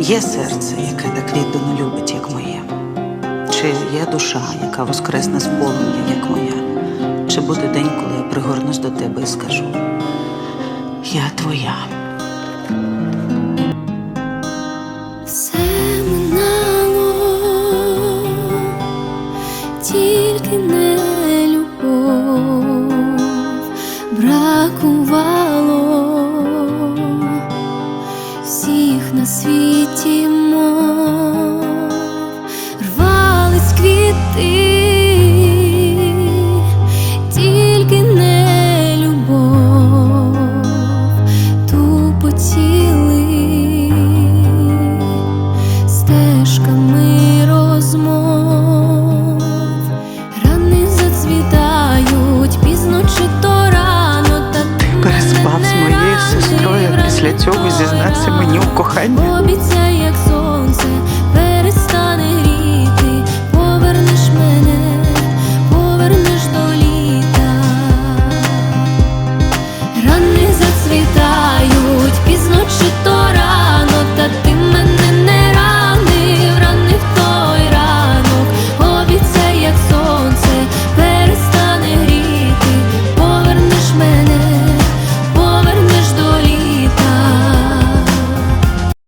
Є серце, яке так віддано любить, як моє. Чи є душа, яка воскресне з полум'я, як моя? Чи буде день, коли я пригорнусь до тебе і скажу: Я твоя. Все минало, тільки не любов бракувало світі мов, рвались квіти, тільки не любов, тупотіли стежками розмов, рани зацвітають пізно чи то рано, та ти мене після цього зізнався мені у коханні?